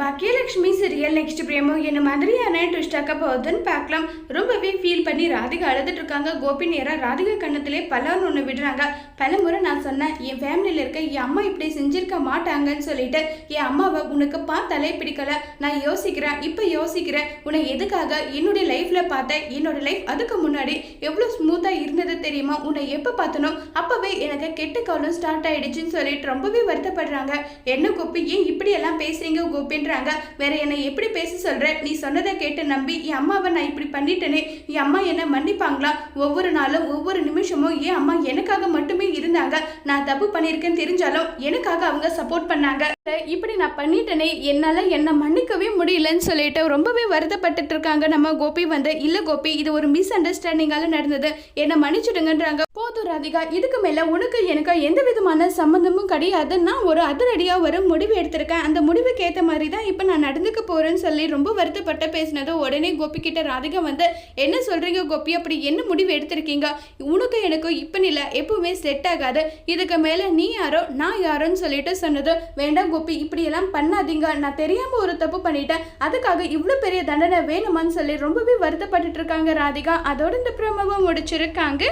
Baakiyalakshmi serial next பிரேமோ என்ன மாதிரியான ட்விஸ்டாக்க போகுதுன்னு பார்க்கலாம். ரொம்பவே ஃபீல் பண்ணி ராதிகா அழுதுட்டு இருக்காங்க. கோபி நேரா ராதிகா கண்ணத்திலே பலன்னு ஒன்று விடுறாங்க. பல முறை நான் சொன்னேன் என் ஃபேமிலியில் இருக்க என் அம்மா இப்படி செஞ்சிருக்க மாட்டாங்கன்னு சொல்லிட்டு என் அம்மாவை உனக்கு பார்த்தாலே பிடிக்கல. நான் யோசிக்கிறேன் இப்போ யோசிக்கிறேன். உன்னை எதுக்காக என்னுடைய லைஃப்பில் பார்த்தேன்? என்னோட லைஃப் அதுக்கு முன்னாடி எவ்வளோ ஸ்மூத்தாக இருந்தது தெரியுமா? உன்னை எப்போ பார்த்தனோ அப்போவே எனக்கு கெட்ட காலம் ஸ்டார்ட் ஆயிடுச்சுன்னு சொல்லிட்டு ரொம்பவே வருத்தப்படுறாங்க. என்ன கோபி ஏன் இப்படியெல்லாம் பேசுகிறீங்க கோபின் அப்படின்றாங்க. வேற என்னை எப்படி பேச சொல்ற? நீ சொன்னதை கேட்டு நம்பி என் அம்மாவை நான் இப்படி பண்ணிட்டேனே. என் அம்மா என்ன மன்னிப்பாங்களா? ஒவ்வொரு நாளும் ஒவ்வொரு நிமிஷமும் என் அம்மா எனக்காக மட்டுமே இருந்தாங்க. நான் தப்பு பண்ணியிருக்கேன்னு தெரிஞ்சாலும் எனக்காக அவங்க சப்போர்ட் பண்ணாங்க. இப்படி நான் பண்ணிட்டேனே. என்னால என்னை மன்னிக்கவே முடியலன்னு சொல்லிட்டு ரொம்பவே வருத்தப்பட்டுட்டு இருக்காங்க நம்ம கோபி வந்து. இல்ல கோபி இது ஒரு மிஸ் அண்டர்ஸ்டாண்டிங்கால நடந்தது. என்னை மன்னிச்சுடுங்கன்றாங்க. போதும் ராதிகா இதுக்கு மேல உனக்கு எனக்கு எந்த விதமான சம்மந்தமும் கிடையாது. நான் ஒரு அதிரடியா ஒரு முடிவு எடுத்திருக்கேன். அந்த முடிவுக்கு ஏத்த மாதிரி தான் இப்போ நான் நடந்துக்க போகிறேன்னு சொல்லி ரொம்ப வருத்தப்பட்ட பேசினதோ உடனே கோபி கிட்ட ராதிகா வந்து என்ன சொல்கிறீங்க கோபி? அப்படி என்ன முடிவு எடுத்திருக்கீங்க? உனக்கு எனக்கும் இப்போ இல்லை எப்பவுமே செட் ஆகாது. இதுக்கு மேலே நீ யாரோ நான் யாரோன்னு சொல்லிட்டு சொன்னதும் வேண்டாம் கோபி இப்படியெல்லாம் பண்ணாதீங்க. நான் தெரியாமல் ஒரு தப்பு பண்ணிட்டேன். அதுக்காக இவ்வளோ பெரிய தண்டனை வேணுமான்னு சொல்லி ரொம்பவே வருத்தப்பட்டுட்டு இருக்காங்க ராதிகா. அதோட இந்த பிரமவை முடிச்சிருக்காங்க.